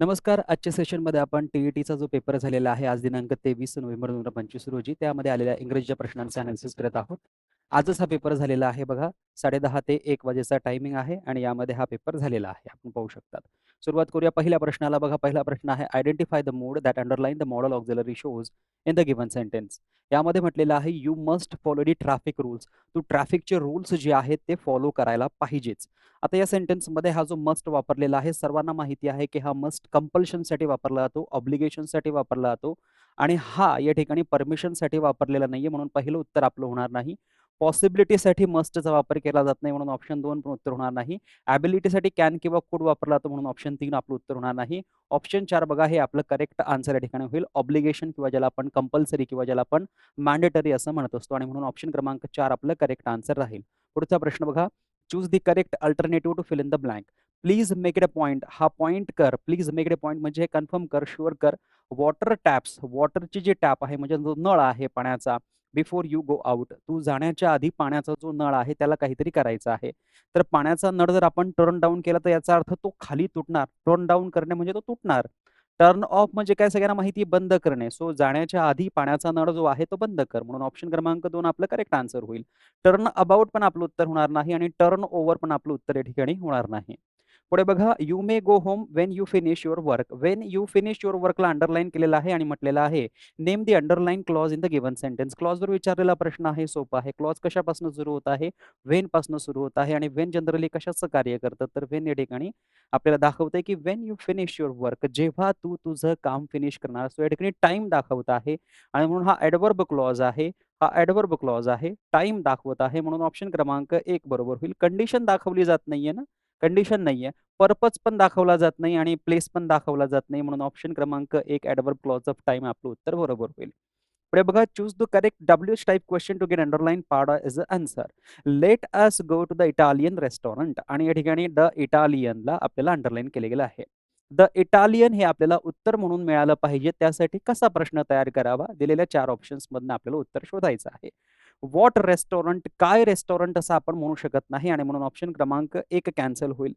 नमस्कार. आजच्या सेशनमध्ये आपण टी-ई-टीचा जो पेपर झालेला आहे, आज दिनांक 23 नोव्हेंबर 2025 रोजी, त्यामध्ये आलेल्या इंग्रजीच्या प्रश्नांचे अनालिसिस करत आहोत. आजच हा पेपर झालेला आहे बघा. साडेदहा ते एक वाजेचा टायमिंग आहे आणि यामध्ये हा पेपर झालेला आहे. आपण पाहू शकतात. सुरुवात करूया पहिल्या प्रश्नाला बघा. पहिला प्रश्न आहे identify the mode that underline the modal auxiliary shows in the given sentence. यामध्ये म्हटलेलं आहे you must follow the traffic rules. तू ट्रॅफिकचे रूल्स जे आहेत ते फॉलो करायला पाहिजेच. आता या सेंटेन्समध्ये हा जो मस्ट वापरलेला आहे सर्वांना माहिती आहे की हा मस्ट कंपल्शनसाठी वापरला जातो, ऑब्लिगेशनसाठी वापरला जातो आणि हा या ठिकाणी परमिशनसाठी वापरलेला नाहीये म्हणून पहिलं उत्तर आपलं होणार नाही. पॉसिबिलिटीसाठी मस्टचा वापर केला जात नाही म्हणून ऑप्शन दोन पण उत्तर होणार नाही. ॲबिलिटीसाठी कॅन किंवा कुड वापरला जातो म्हणून ऑप्शन तीन आपलं उत्तर होणार नाही. ऑप्शन चार बघा हे आपलं करेक्ट आन्सर या ठिकाणी होईल. ऑब्लिगेशन किंवा ज्याला आपण कंपल्सरी किंवा ज्याला आपण मॅन्डेटरी असं म्हणत असतो आणि म्हणून ऑप्शन क्रमांक चार आपलं करेक्ट आन्सर राहील. पुढचा प्रश्न बघा. Choose the correct alternative to fill in the blank. Please make it a point. हा पॉइंट कर. Please make it a point म्हणजे हे कन्फर्म कर, शुअर कर. वॉटर टॅप्स, वॉटरची जी टॅप आहे म्हणजे जो नळ आहे पाण्याचा बिफोर यू गो आउट. तू जाण्याच्या आधी पाण्याचा जो नळ आहे त्याला काहीतरी करायचं आहे. तर पाण्याचा नळ जर आपण टर्न डाउन केला तर याचा अर्थ तो खाली तुटणार. टर्न डाउन करणे म्हणजे तो तुटणार. टर्न ऑफ म्हणजे काय सगळ्यांना माहिती बंद करणे. सो जाण्याच्या आधी पाण्याचा नळ जो आहे तो बंद कर. म्हणून ऑप्शन क्रमांक दोन आपलं करेक्ट आन्सर होईल. टर्न अबाउट पण आपलं उत्तर होणार नाही आणि टर्न ओव्हर पण आपलं उत्तर या ठिकाणी होणार नाही. पुढे बघा you may go home when you finish your work. When you finish your Varkala underline केलेलं आहे आणि म्हटलेलं आहे name the underline clause in the given sentence. क्लॉजवर विचारलेला प्रश्न आहे सोपा आहे. क्लॉज कशापासून सुरू होत आहे? वेन पासून सुरू होत आहे आणि वेन जनरली कशाचं कार्य करतं? तर वेन या ठिकाणी आपल्याला दाखवतंय की when you finish your work जेव्हा तू तुझं काम फिनिश करणार असतो. या ठिकाणी टाईम दाखवत आहे आणि म्हणून हा ॲडवर्ब क्लॉज आहे. हा ॲडवर्ब क्लॉज आहे. टाईम दाखवत आहे म्हणून ऑप्शन क्रमांक एक बरोबर होईल. कंडिशन दाखवली जात नाहीये ना? कंडिशन नाहीये. पर्पज पण दाखवला जात नाही आणि प्लेस पण दाखवला जात नाही म्हणून ऑप्शन क्रमांक 1 ॲडव्हर्ब क्लॉज ऑफ टाइम आपलं उत्तर बरोबर होईल. पुढे बघा choose the correct W type question to get underline part is a answer. Let us go to the Italian restaurant आणि या ठिकाणी द इटालियनला आपल्याला अंडरलाईन केले गेलं आहे. द इटालियन हे आपल्याला उत्तर म्हणून मिळालं पाहिजे. त्यासाठी कसा प्रश्न तयार करावा? दिलेल्या चार ऑप्शन्समधनं आपल्याला उत्तर शोधायचं आहे. वॉट रेस्टॉरंट काय रेस्टॉरंट असं आपण म्हणू शकत नाही आणि म्हणून ऑप्शन क्रमांक एक कॅन्सल होईल.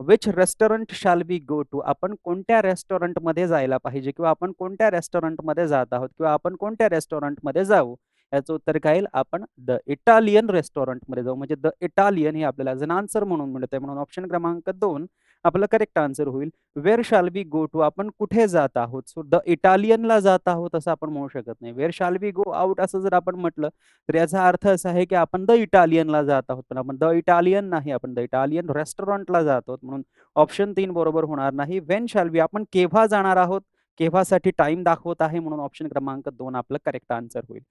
Which restaurant shall we go to? आपण कोणत्या रेस्टॉरंटमध्ये जायला पाहिजे किंवा आपण कोणत्या रेस्टॉरंटमध्ये जात आहोत किंवा आपण कोणत्या रेस्टॉरंटमध्ये जाऊ? याचं उत्तर काय येईल? आपण द इटालियन रेस्टॉरंटमध्ये जाऊ. म्हणजे द इटालियन हे आपल्याला ॲज अन आन्सर म्हणून मिळतंय म्हणून ऑप्शन क्रमांक दोन आपलं करेक्ट आन्सर होईल. Wear shall be go to? आपण कुठे जात आहोत? सो द इटालियनला जात आहोत असं आपण म्हणू शकत नाही. Wear shall be go out असं जर आपण म्हटलं तर याचा अर्थ असा आहे की आपण द इटालियनला जात आहोत. पण आपण द इटालियन नाही, आपण द इटालियन रेस्टॉरंटला जात आहोत म्हणून ऑप्शन तीन बरोबर होणार नाही. वेन शाल बी आपण केव्हा जाणार आहोत? केव्हासाठी टाइम दाखवत आहे म्हणून ऑप्शन क्रमांक दोन आपलं करेक्ट आन्सर होईल.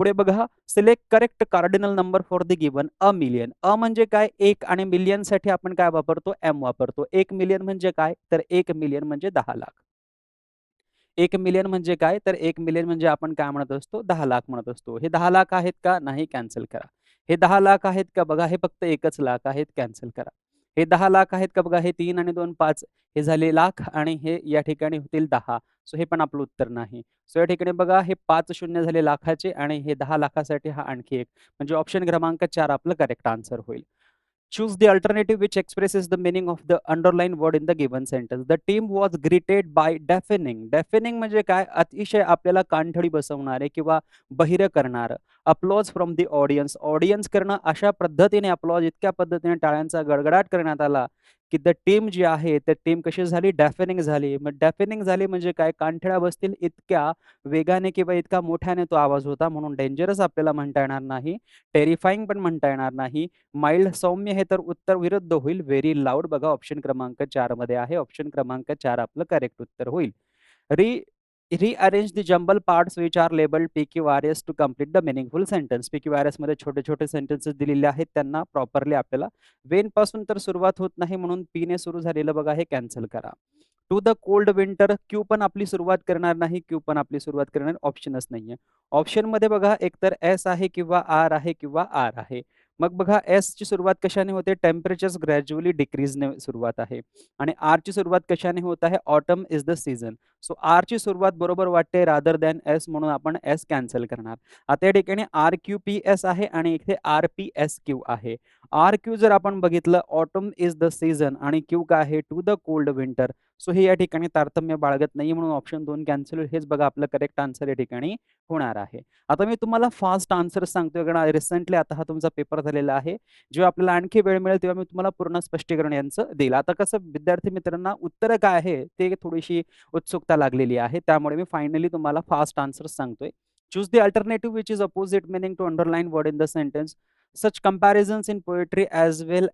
पुढे बघा select correct cardinal number for the given a million. A म्हणजे काय? एक आणि मिलियनसाठी आपण काय वापरतो? एम वापरतो. एक मिलियन म्हणजे काय? तर एक मिलियन म्हणजे दहा लाख. एक मिलियन म्हणजे काय? तर एक मिलियन म्हणजे आपण काय म्हणत असतो? दहा लाख म्हणत असतो. हे दहा लाख आहेत का? नाही कॅन्सल करा. हे दहा लाख आहेत का? बघा हे फक्त एकच लाख आहेत कॅन्सल करा. हे दहा लाख आहेत का? बघा हे तीन आणि 2 5 हे झाले लाख आणि हे या ठिकाणी होतील दहा सो हे पण आपलं उत्तर नाही. सो या ठिकाणी बघा हे पाच शून्य झाले लाखाचे आणि हे दहा लाखासाठी हा आणखी एक म्हणजे ऑप्शन क्रमांक चार आपलं करेक्ट आन्सर होईल. Choose the alternative which express is the meaning of the underline word in the given centre the team was greeted by defining defining म्हणजे काय? अतिशय आपल्याला कानठळी बसवणारे किंवा बहिरं करणारं. Applause from the audience. Audience करणं अशा पद्धतीने अप्लॉज इतक्या पद्धतीने टाळ्यांचा गडगडाट करण्यात आला की द टीम जी आहे त्या टीम कशी झाली? डेफेनिंग झाली. मग डेफेनिंग झाली म्हणजे काय? कानठेळा बसतील इतक्या वेगाने किंवा इतका मोठ्याने तो आवाज होता म्हणून डेंजरस आपल्याला म्हणता येणार नाही. टेरिफाईंग पण म्हणता येणार नाही. माइल्ड सौम्य हे तर उत्तर विरुद्ध होईल. व्हेरी लाऊड बघा ऑप्शन क्रमांक 4 मध्ये आहे. ऑप्शन क्रमांक चार आपलं करेक्ट उत्तर होईल. Re rearrange the jumble parts which are label P Q R S to complete the meaningful sentence. पी-क्यू-आर-एसमध्ये छोटे-छोटे सेंटेन्सेस दिलेले आहेत त्यांना प्रॉपरली आपल्याला वेन पासून तर सुरुवात होत नाही म्हणून पीने सुरू झालेलं बघा हे कॅन्सल करा. To the cold winter Q पण आपली सुरुवात करणार नाही. क्यू पण आपली सुरुवात करणार ऑप्शनच नाहीये. ऑप्शनमध्ये बघा एकतर एस आहे किंवा आर आहे किंवा आर आहे. मग बघा एस ची सुरुवात कशाने होते? टेम्परेचर ग्रॅज्युअली डिक्रीजने सुरुवात आहे आणि आर ची सुरुवात कशाने होत आहे? Autumn is the season. So R ची सुरुवात बरोबर वाटते रादर दॅन एस म्हणून आपण एस कॅन्सल करणार. आता या ठिकाणी आर क्यू पी एस आहे आणि इथे आर पी एस क्यू आहे. आर क्यू जर आपण बघितलं ऑटम इज द सीझन आणि क्यू काय आहे? To the cold winter so हे या ठिकाणी तारतम्य बाळगत नाही म्हणून ऑप्शन दोन कॅन्सल हेच बघा आपलं करेक्ट आन्सर या ठिकाणी होणार आहे. आता मी तुम्हाला फास्ट आन्सर सांगतोय. कारण रिसेंटली आता हा तुमचा पेपर झालेला आहे. जेव्हा आपल्याला आणखी वेळ मिळेल तेव्हा मी तुम्हाला पूर्ण स्पष्टीकरण यांचं देईल. आता कसं विद्यार्थी मित्रांना उत्तर काय आहे ते थोडीशी उत्सुकता लागलेली आहे. त्यामुळे मी फायनली तुम्हाला फास्ट आन्सर सांगतोय. Choose the alternative which is opposite meaning to underline word in the sentence such comparisons in poetry as well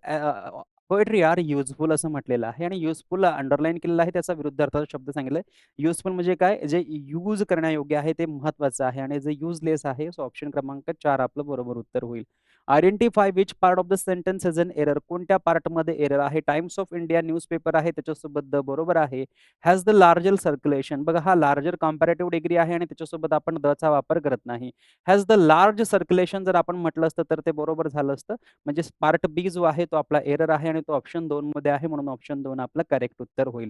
poetry are useful असं म्हटलेलं आहे आणि युजफुल अंडरलाईन केलेलं आहे त्याचा विरुद्ध विरुद्धार्थाचा शब्द सांगितलाय. युजफुल म्हणजे काय? जे यूज करण्यायोग्य आहे ते महत्वाचं आहे आणि जे युजलेस आहे सो ऑप्शन क्रमांक चार आपलं बरोबर उत्तर होईल. Identify which part of the sentence is an error कोणत्या पार्टमध्ये एरर आहे? टाइम्स ऑफ इंडिया न्यूजपेपर आहे त्याच्यासोबत बरोबर आहे. हॅज द लार्जर सर्क्युलेशन बघा हा लार्जर कॉम्पॅरेटिव्ह डिग्री आहे आणि त्याच्यासोबत आपण दचा वापर करत नाही. हॅज द लार्ज सर्क्युलेशन जर आपण म्हटलं असतं तर ते बरोबर झालं असतं. म्हणजे पार्ट बी जो आहे तो आपला एरर आहे आणि तो ऑप्शन दोन मध्ये आहे म्हणून ऑप्शन दोन आपलं करेक्ट उत्तर होईल.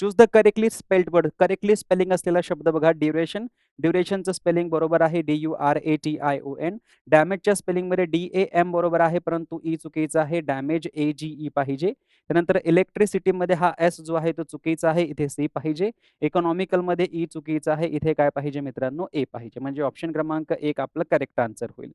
Choose the correctly spelled word correctly spelling असलेला शब्द बघा. ड्युरेशन ड्युरेशनचं स्पेलिंग बरोबर आहे D U R A T I O N डॅमेजच्या स्पेलिंगमध्ये डी ए एम बरोबर आहे परंतु ई चुकीचं आहे. डॅमेज ए जी ई पाहिजे. त्यानंतर इलेक्ट्रिसिटीमध्ये हा एस जो आहे तो चुकीचा आहे इथे सी पाहिजे. इकॉनॉमिकलमध्ये ई e चुकीचा आहे इथे काय पाहिजे मित्रांनो? ए पाहिजे. म्हणजे ऑप्शन क्रमांक एक आपलं करेक्ट आन्सर होईल.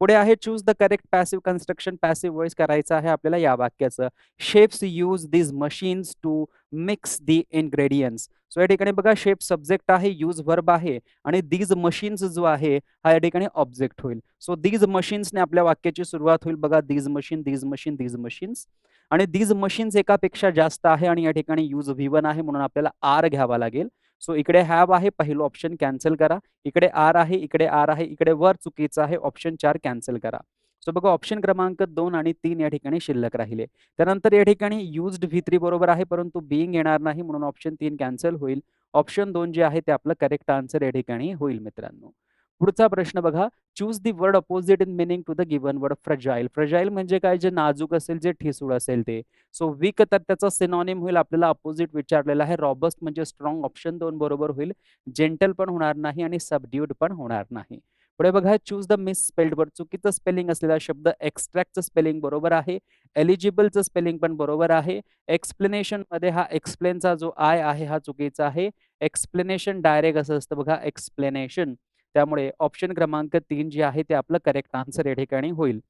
पुढे आहे choose the correct passive construction passive voice करायचं आहे आपल्याला या वाक्याचं. Shapes use this machines to mix the ingredients so या ठिकाणी बघा शेप सब्जेक्ट आहे यूज वर्ब आहे आणि दीज मशीन्स जो आहे हा या ठिकाणी ऑब्जेक्ट होईल. सो दीज मशीन्सने आपल्या वाक्याची सुरुवात होईल. बघा these machine these machine these machines आणि दीज मशीन्स एकापेक्षा जास्त आहे आणि या ठिकाणी यूज व्ही वन आहे म्हणून आपल्याला आर घ्यावा लागेल. सो इकडे हॅव आहे पहिलं ऑप्शन कॅन्सल करा. इकडे आर आहे इकडे आर आहे इकडे वर चुकीचं आहे ऑप्शन चार कॅन्सल करा. सो बघा ऑप्शन क्रमांक दोन आणि तीन या ठिकाणी शिल्लक राहिले. त्यानंतर या ठिकाणी युज्ड व्ही थ्री बरोबर आहे परंतु बिईंग येणार नाही म्हणून ऑप्शन तीन कॅन्सल होईल. ऑप्शन दोन जे आहे ते आपलं करेक्ट आन्सर या ठिकाणी होईल मित्रांनो. पुढचा प्रश्न बघा. Choose the word opposite in meaning to the given word fragile fragile म्हणजे काय? जे नाजूक असेल जे ठिसूळ असेल ते. सो वीक तर त्याचा सिनॉनिम होईल. आपल्याला अपोजिट विचारलेला आहे. रॉबस्ट म्हणजे स्ट्रॉंग ऑप्शन दोन बरोबर होईल. जेंटल पण होणार नाही आणि सबड्यूड पण होणार नाही. पुढे बघा. Choose the misspelled word चुकीचं स्पेलिंग असलेला शब्द एक्स्ट्रॅक्टचं स्पेलिंग बरोबर आहे. एलिजिबलचं स्पेलिंग पण बरोबर आहे. एक्सप्लेनेशनमध्ये हा एक्सप्लेनचा जो आय आहे हा चुकीचा आहे. एक्सप्लेनेशन डायरेक्ट असं असतं बघा. एक्सप्लेनेशन त्यामुळे ऑप्शन क्रमांक तीन जे आहे ते आपलं करेक्ट आन्सर या ठिकाणी होईल.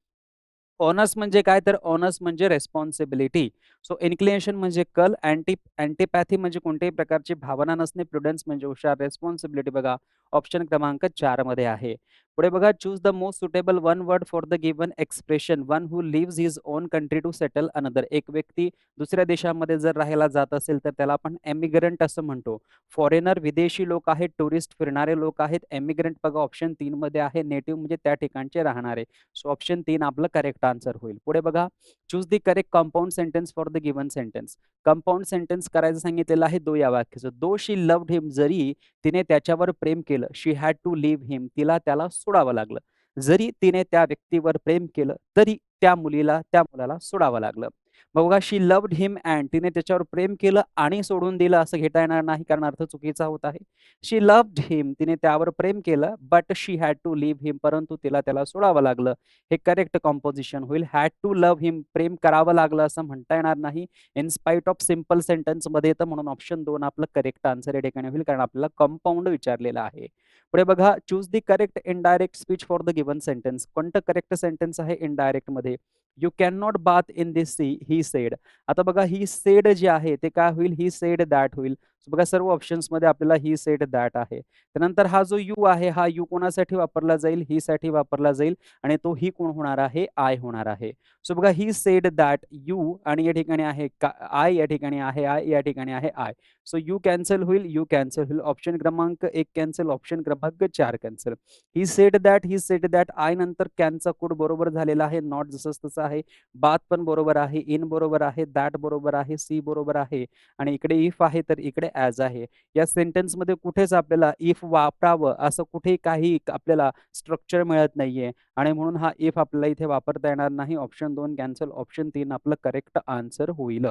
ऑनस म्हणजे काय? तर ऑनस म्हणजे रेस्पॉन्सिबिलिटी सो इन्क्लिनेशन म्हणजे कल अँटी अँटीपॅथी म्हणजे कोणत्याही प्रकारची भावना नसणे प्रुडन्स म्हणजे हुशार रेस्पॉन्सिबिलिटी बघा ऑप्शन क्रमांक चारमध्ये आहे. पुढे बघा choose the most suitable one word for the given expression one who live his own country to settle another एक व्यक्ती दुसऱ्या देशामध्ये जर राहायला जात असेल तर त्याला आपण एमिग्रंट असं म्हणतो. फॉरेनर विदेशी लोक आहेत टुरिस्ट फिरणारे लोक आहेत एमिग्रंट बघा ऑप्शन तीन मध्ये आहे. नेटिव्ह म्हणजे त्या ठिकाणचे राहणारे. सो ऑप्शन तीन आपलं करेक्ट आन्सर होईल. पुढे बघा choose the correct compound sentence for the given sentence compound sentence करायचं सांगितलेलं आहे दो या वाक्याचं. दो शी लव्ड हिम जरी तिने त्याच्यावर प्रेम केलं she had to leave him तिला त्याला सोडावं लागलं. जरी तिने त्या व्यक्तीवर प्रेम केलं तरी त्या मुलीला त्या मुलाला सोडावं लागलं. बघा शी लव्ड हिम अँड तिने त्याच्यावर प्रेम केलं आणि सोडून दिलं असं घेता येणार नाही कारण अर्थ चुकीचा होत आहे. शी लव्ड हिम तिने त्यावर प्रेम केलं but she had to leave him परंतु तिला त्याला सोडावं लागलं. हे करेक्ट कॉम्पोजिशन होईल. हॅड टू लव्ह हिम प्रेम करावं लागलं असं म्हणता येणार नाही. इन स्पाइट ऑफ सिंपल सेंटेन्समध्ये येतं म्हणून ऑप्शन दोन आपलं करेक्ट आन्सर या ठिकाणी होईल कारण आपल्याला कंपाऊंड विचारलेलं आहे. पुढे बघा choose the correct indirect speech for the given sentence कोणतं करेक्ट सेंटेन्स आहे इनडायरेक्टमध्ये? You can not bath in this sea he said आता बघा ही सेड जे आहे ते काय होईल? ही सेड दॅट होईल. बघा सर्व ऑप्शन्समध्ये आपल्याला ही सेड दॅट आहे. त्यानंतर हा जो यू आहे हा यू कोणासाठी वापरला जाईल? ही साठी वापरला जाईल आणि तो ही कोण होणार आहे? आय होणार आहे. सो बघा ही सेड दॅट यू आणि या ठिकाणी आहे आय या ठिकाणी आहे आय या ठिकाणी आहे आय सो यू कॅन्सल होईल यू कॅन्सल होईल. ऑप्शन क्रमांक एक कॅन्सल ऑप्शन क्रमांक चार cancel he said that he set that I नंतर कॅनचा कोड बरोबर झालेला आहे. नॉट जसंच तसं आहे. बात पण बरोबर आहे. इन बरोबर आहे. दॅट बरोबर आहे. सी बरोबर आहे. आणि इकडे इफ आहे तर इकडे ॲज आहे. या सेंटेन्समध्ये कुठेच आपल्याला इफ वापरावं असं कुठे काही आपल्याला स्ट्रक्चर मिळत नाहीये. आणि म्हणून हा इफ आपल्याला इथे वापरता येणार नाही. ऑप्शन दोन कॅन्सल ऑप्शन तीन आपलं करेक्ट आन्सर होईल.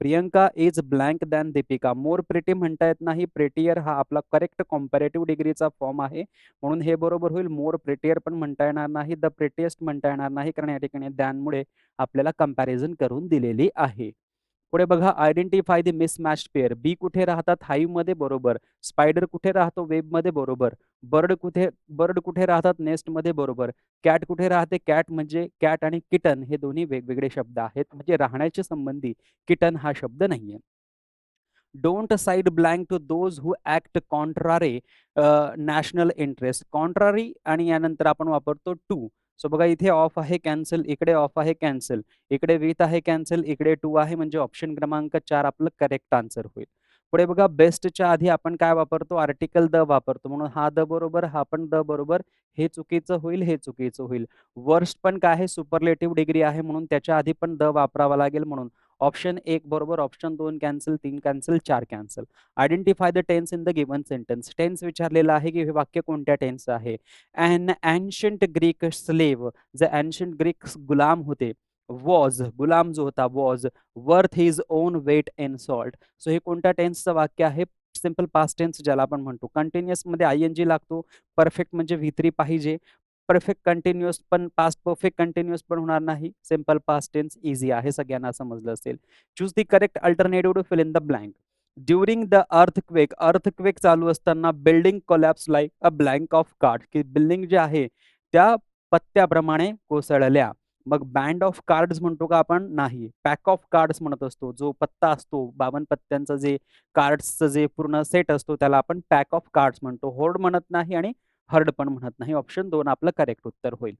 Priyanka is blank than Deepika. More pretty म्हणता येत नाही. प्रेटियर हा आपला करेक्ट कॉम्पॅरेटिव्ह डिग्रीचा फॉर्म आहे. म्हणून हे बरोबर होईल. मोर प्रेटियर पण म्हणता येणार नाही. द प्रेटिएस्ट म्हणता येणार नाही कारण या ठिकाणी दॅनमुळे आपल्याला कंपॅरिझन करून दिलेली आहे. पुढे बघा identify the mismatch pair bee कुठे राहतात? हाईव्हमध्ये बरोबर. स्पायडर कुठे राहतो? वेबमध्ये बरोबर. बर्ड कुठे बर्ड कुठे राहतात? नेस्टमध्ये बरोबर. कॅट कुठे राहते? कॅट म्हणजे कॅट आणि किटन हे दोन्ही वेगवेगळे शब्द आहेत. म्हणजे राहण्याच्या संबंधी किटन हा शब्द नाहीये. Don't side blank to those who act contrary national interest contrary आणि यानंतर आपण वापरतो टू सो बघा इथे ऑफ आहे कॅन्सल इकडे ऑफ आहे कॅन्सल. इकडे विथ आहे कॅन्सल इकडे टू आहे म्हणजे ऑप्शन क्रमांक चार आपलं करेक्ट आन्सर होईल. पुढे बघा बेस्टच्या आधी आपण काय वापरतो? आर्टिकल द वापरतो. म्हणून हा द बरोबर हा पण द बरोबर हे चुकीचं होईल हे चुकीचं होईल. वर्स्ट पण काय आहे? सुपरलेटिव्ह डिग्री आहे म्हणून त्याच्या आधी पण द वापरावा लागेल म्हणून. ऑप्शन एक बरोबर ऑप्शन दोन कॅन्सल तीन कॅन्सल चार cancel. Identify the tense in the given sentence tense विचारलेलं आहे की हे वाक्य कोणत्या टेन्स आहे? अँड अँशंट ग्रीक स्लेव जे अँशंट ग्रीक गुलाम होते. वॉज गुलाम जो होता was worth his own weight in salt so हे कोणत्या टेन्सचं वाक्य आहे? सिंपल पास्ट टेन्स ज्याला आपण म्हणतो. कंटिन्युअसमध्ये आय एन जी लागतो. परफेक्ट म्हणजे व्ही पाहिजे. परफेक्ट कंटिन्युअस पण पास्ट परफेक्ट कंटिन्युअस पण होणार नाही. सिंपल पास्ट टेन्स इझी आहे सगळ्यांना समजलं असेल. Choose the correct alternative to fill in the blank during the earthquake earthquake चालू असताना building collapse like a blank of card की बिल्डिंग जे आहे त्या पत्त्याप्रमाणे कोसळल्या. मग बँड ऑफ कार्ड्स म्हणतो का आपण? नाही. पॅक ऑफ कार्ड्स म्हणत असतो. जो पत्ता असतो बावन पत्त्यांचं जे कार्ड्सचं जे पूर्ण सेट असतो त्याला आपण पॅक ऑफ कार्ड्स म्हणतो. होर्ड म्हणत नाही आणि हर्ड पण म्हणत नाही. ऑप्शन दोन आपलं करेक्ट उत्तर होईल.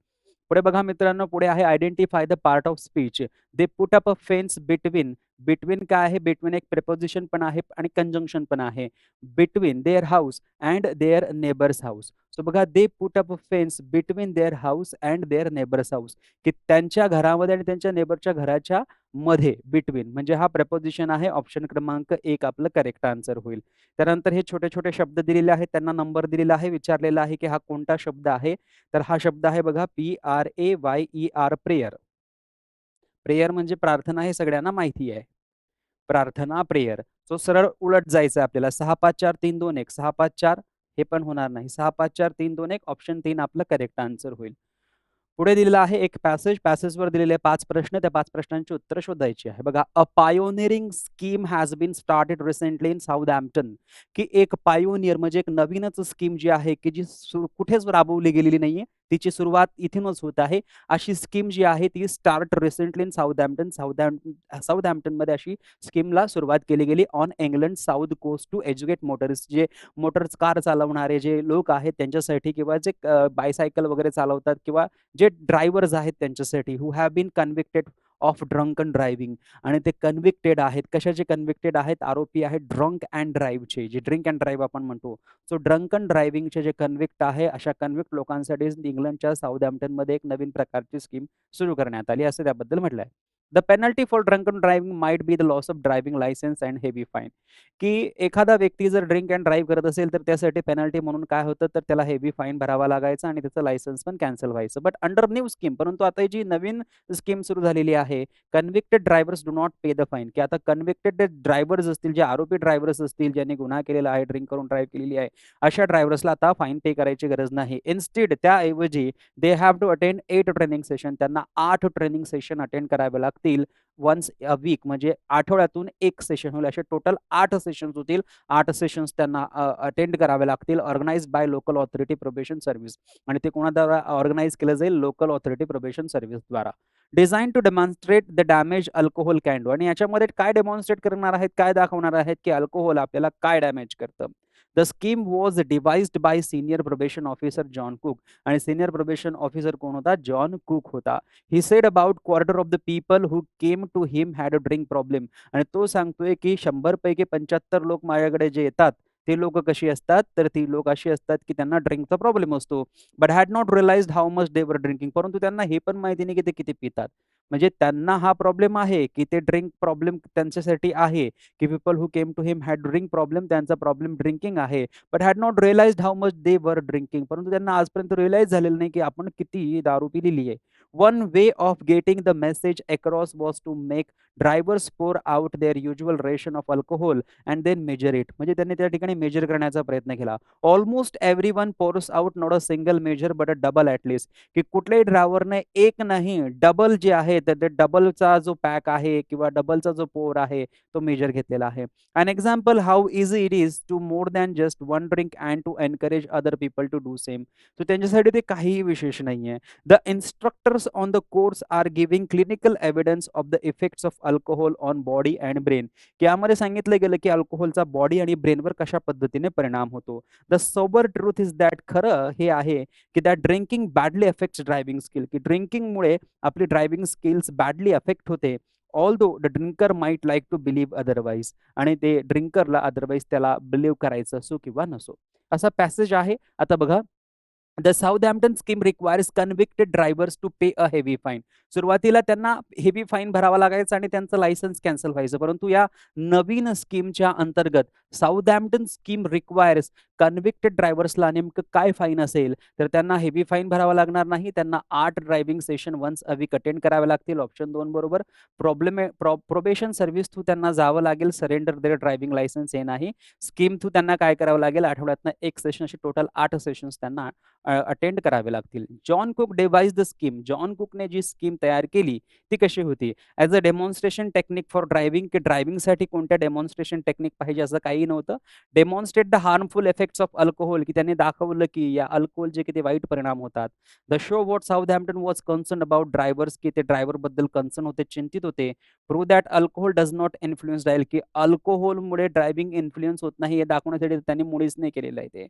पुढे बघा मित्रांनो पुढे आहे identify the part of speech they put up a fence between between काय आहे? बिटवीन एक प्रिपोजिशन पण आहे आणि कंजंक्शन पण आहे. Between their house and their neighbours house so बघा they put up fence between their house and their neighbours house की त्यांच्या घरामध्ये आणि त्यांच्या नेबरच्या घराच्या मध्ये बिटवीन म्हणजे हा प्रपोजिशन आहे ऑप्शन क्रमांक एक आपलं करेक्ट आन्सर होईल. त्यानंतर हे छोटे छोटे शब्द दिलेले आहेत त्यांना नंबर दिलेला आहे विचारलेला आहे की हा कोणता शब्द आहे? तर हा शब्द आहे बघा P R A Y E R prayer prayer म्हणजे प्रार्थना हे सगळ्यांना माहिती आहे. प्रार्थना प्रेयर सो सरळ उलट जायचं आपल्याला. सहा पाच चार तीन दोन एक. सहा पाच चार हे पण होणार नाही. सहा पाच चार तीन दोन एक. ऑप्शन तीन आपलं करेक्ट आन्सर होईल. पुढे दिलेला आहे एक पॅसेज पॅसेजवर दिलेले पाच प्रश्न त्या पाच प्रश्नांची उत्तर शोधायची आहे. बघा a pioneering scheme has been started recently in Southampton की एक पायोनियर म्हणजे एक नवीनच स्कीम जी आहे की जी कुठेच राबवली गेलेली नाहीये. तिची सुरुवात इथूनच होत आहे. अशी स्कीम जी आहे ती start recently in Southampton south south हॅम्प्टनमध्ये अशी स्कीमला सुरुवात केली गेली. On England south coast to educate motors जे मोटर्स कार चालवणारे जे लोक आहेत त्यांच्यासाठी किंवा जे बायसायकल वगैरे चालवतात किंवा जे ड्रायव्हर्स आहेत त्यांच्यासाठी who have been convicted of drunk and driving आणि ते कन्व्हिक्टेड आहेत. कशाचे कन्व्हिक्टेड आहेत? आरोपी आहेत ड्रंक अँड ड्राईव्हचे जे ड्रिंक अँड ड्राईव्ह आपण म्हणतो. सो ड्रंक अँड ड्रायव्हिंगचे जे कन्व्हिक्ट आहे अशा कन्व्हिक्ट लोकांसाठी इंग्लंडच्या साऊथमध्ये एक नवीन प्रकारची स्कीम सुरू करण्यात आली. असं त्याबद्दल म्हटलं आहे the penalty for drunk and driving might be the loss of driving licence and heavy fine की एखादा व्यक्ती जर ड्रिंक अँड ड्राईव्ह करत असेल तर त्यासाठी पेनल्टी म्हणून काय होतं? तर त्याला हेवी फाईन भरावा लागायचं आणि त्याचं लायसन्स पण कॅन्सल व्हायचं. बट अंडर न्यू स्कीम परंतु आता जी नवीन स्कीम सुरू झालेली आहे convicted drivers do not pay the fine की आता कन्व्हिक्टेड ड्रायव्हर्स असतील जे आरोपी ड्रायव्हर्स असतील ज्यांनी गुन्हा केलेला आहे ड्रिंक करून ड्राईव्ह केलेली आहे अशा ड्रायव्हर्सला आता फाईन पे करायची गरज नाही. इन्स्टेड त्याऐवजी they have to attend eight training session त्यांना आठ ट्रेनिंग सेशन अटेंड करावे लागतील वन्स अ वीक म्हणजे आठवड्यातून एक सेशन होईल. असे टोटल आठ सेशन्स होतील. आठ सेशन्स त्यांना अटेंड करावे लागतील. Organise by local authority probation service आणि ते कोणाद्वारा ऑर्गनाइज केलं जाईल? Local authority probation सर्व्हिसद्वारा design to demonstrate the damage alcohol can do आणि याच्यामध्ये काय डेमॉन्स्ट्रेट करणार आहेत? काय दाखवणार आहेत? की अल्कोहोल आपल्याला काय डॅमेज करतं? The scheme was devised by senior probation officer John Cook आणि सिनियर प्रोबेशन ऑफिसर कोण होता? जॉन कुक होता. He said about quarter of the people who came to him had a drink problem आणि तो सांगतोय की शंभर पैकी पंच्याहत्तर लोक माझ्याकडे जे येतात ते लोक कशी असतात? तर ती लोक अशी असतात की त्यांना ड्रिंकचा प्रॉब्लेम असतो. But had not realise how much they were drinking परंतु त्यांना हे पण माहिती नाही की ते किती पितात. म्हणजे त्यांना हा प्रॉब्लेम आहे की ते ड्रिंक प्रॉब्लेम त्यांच्यासाठी आहे की people who came to him had drink problem त्यांचा प्रॉब्लेम ड्रिंकिंग आहे. But had not realise how much they were drinking परंतु त्यांना आजपर्यंत रिअलाइज झालेलं नाही की आपण किती दारू पिलेली आहे. One way of getting the message across was to make drivers pour out their usual ration of alcohol and then measure it म्हणजे त्यांनी त्या ठिकाणी मेजर करण्याचा प्रयत्न केला. Almost every one pours out not a single measure but a double at least की कुठल्याही ड्रायव्हरने एक नाही डबल जे आहे तर ते डबलचा जो पॅक आहे किंवा डबलचा जो पोर आहे तो मेजर घेतलेला आहे. An example how easy it is to more than just one drink and to encourage other people to do same तर त्यांच्यासाठी ते काहीही विशेष नाही आहे the instructors on the course are giving clinical evidence of the effects of alcohol on body and brain की यामध्ये सांगितलं गेलं की अल्कोहोलचा बॉडी आणि ब्रेनवर कशा पद्धतीने परिणाम होतो. The sober truth is that खरं हे आहे की that drinking badly affects driving skill की ड्रिंकिंगमुळे आपली ड्रायव्हिंग स्किल्स बॅडली अफेक्ट होते. Although the drinker might like to believe otherwise आणि ते ड्रिंकरला अदरवाईज त्याला बिलीव्ह करायचं असो किंवा नसो. असा पॅसेज आहे. आता बघा the Southampton scheme requires convicted drivers to pay a heavy fine सुरुवातीला त्यांना हेवी फाईन भरावा लागायचा आणि त्यांचं लायसन्स कॅन्सल व्हायचं. परंतु या नवीन स्कीमच्या अंतर्गत साऊथहॅम्प्टन स्कीम रिक्वायर्स कन्व्हिक्टेड ड्रायव्हर्सला नेमकं काय फाईन असेल? तर त्यांना हेवी फाईन भरावा लागणार नाही. त्यांना आठ driving session once a week attend करावे लागतील. ऑप्शन दोन बरोबर. प्रॉब्लेम प्रोबेशन सर्व्हिस थ्रू त्यांना जावं लागेल. सरेंडर देर ड्रायव्हिंग लायसन्स हे नाही. स्कीम थ्रू त्यांना काय करावं लागेल? आठवड्यातनं एक सेशन असे टोटल आठ सेशन्स त्यांना अटेंड करावे लागतील. John Cook devise the scheme John कुकने जी स्कीम तयार केली ती कशी होती? As a demonstration technique for driving की ड्रायव्हिंगसाठी कोणत्या डेमॉन्स्ट्रेशन टेक्निक पाहिजे असं काही नव्हतं. Demonstrate the harmful effects of alcohol की त्यांनी दाखवलं की या अल्कोहोलचे किती वाईट परिणाम होतात. The show what Southampton was concern about drivers की ते ड्रायव्हरबद्दल कन्सर्न होते चिंतित होते. Prove that alcohol does not influence dial की अल्कोहोलमुळे ड्रायव्हिंग इन्फ्लुएन्स होत नाही हे दाखवण्यासाठी त्यांनी मुळीच नाही केलेलं आहे ते.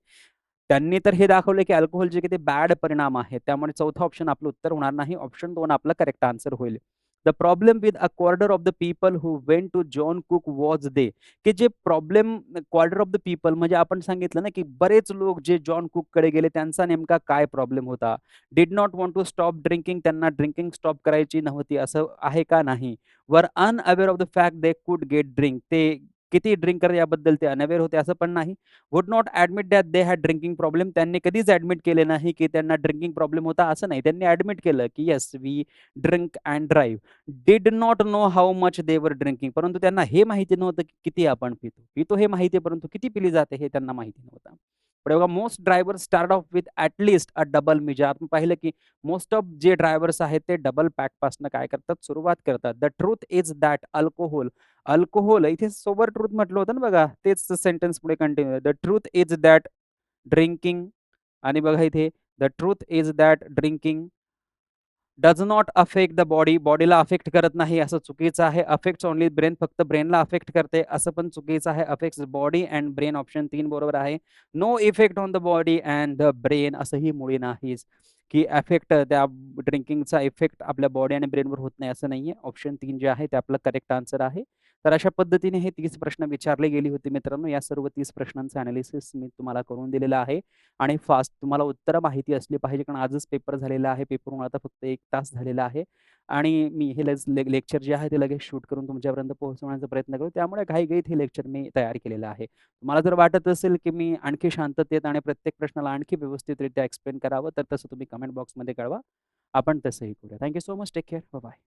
त्यांनी तर हे दाखवलं की अल्कोहोलचे किती बॅड परिणाम आहेत त्यामुळे चौथा ऑप्शन आपलं उत्तर होणार नाही. ऑप्शन दोन आपला करेक्ट आन्सर होईल. The problem with a quarter of the people who went to John Cook was they की जे problem quarter of the people म्हणजे आपण सांगितलं ना की बरेच लोक जे जॉन कुककडे गेले त्यांचा नेमका काय प्रॉब्लेम होता? Did not want to stop drinking त्यांना ड्रिंकिंग स्टॉप करायची नव्हती. असं आहे का नाही? Were unaware of the fact they could get drink ते किती ड्रिंकर याबद्दल ते अनअवेअर होते असं पण नाही. Would not admit that they had drinking problem त्यांनी कधीच ॲडमिट केले नाही की त्यांना ड्रिंकिंग प्रॉब्लेम होता असं नाही. त्यांनी ॲडमिट केलं की yes we drink and drive did not know how much they were drinking परंतु त्यांना हे माहिती नव्हतं की किती आपण पितो. पितो हे माहिती आहे परंतु किती पिली जाते हे त्यांना माहिती नव्हतं. पण बघा most driver start off with at least a double measure आपण पाहिलं की मोस्ट ऑफ जे ड्रायव्हर्स आहेत ते डबल पॅकपासनं काय करतात? सुरुवात करतात. The truth is that alcohol alcohol इथे सोबर ट्रूथ म्हटलं होतं ना बघा तेच सेंटेन्स पुढे continue the truth is that drinking आणि बघा इथे the truth is that drinking does not affect the body बॉडीला अफेक्ट करत नाही असं चुकीचं आहे. अफेक्ट्स ओनली ब्रेन फक्त ब्रेनला अफेक्ट करते असं पण चुकीचं आहे. Affects body and brain option तीन बरोबर आहे. No effect on the body and the brain असंही मुळी नाहीच. की अफेक्ट त्या ड्रिंकिंगचा इफेक्ट आपल्या बॉडी आणि ब्रेनवर होत नाही असं नाहीये. ऑप्शन तीन जे आहे ते आपलं करेक्ट आन्सर आहे. तर अशा पद्धतीने हे तीस प्रश्न विचारले गेले होते मित्रांनो. या सर्व तीस प्रश्नांचं अनालिसिस मी तुम्हाला करून दिलेलं आहे. आणि फास्ट तुम्हाला उत्तरं माहिती असली पाहिजे कारण आजच पेपर झालेला आहे. पेपरहून आता फक्त एक तास झालेला आहे. आणि मी हे लेक्चर जे आहे ते लगेच शूट करून तुमच्यापर्यंत पोहोचवण्याचा प्रयत्न करू. त्यामुळे घाईघाईत हे लेक्चर मी तयार केलेलं आहे. तुम्हाला जर वाटत असेल की मी आणखी शांततेत आणि प्रत्येक प्रश्नाला आणखी व्यवस्थितरित्या एक्सप्लेन करावं तर तसं तुम्ही कमेंट बॉक्समध्ये कळवा. आपण तसंही करूया. Thank you so much take care bye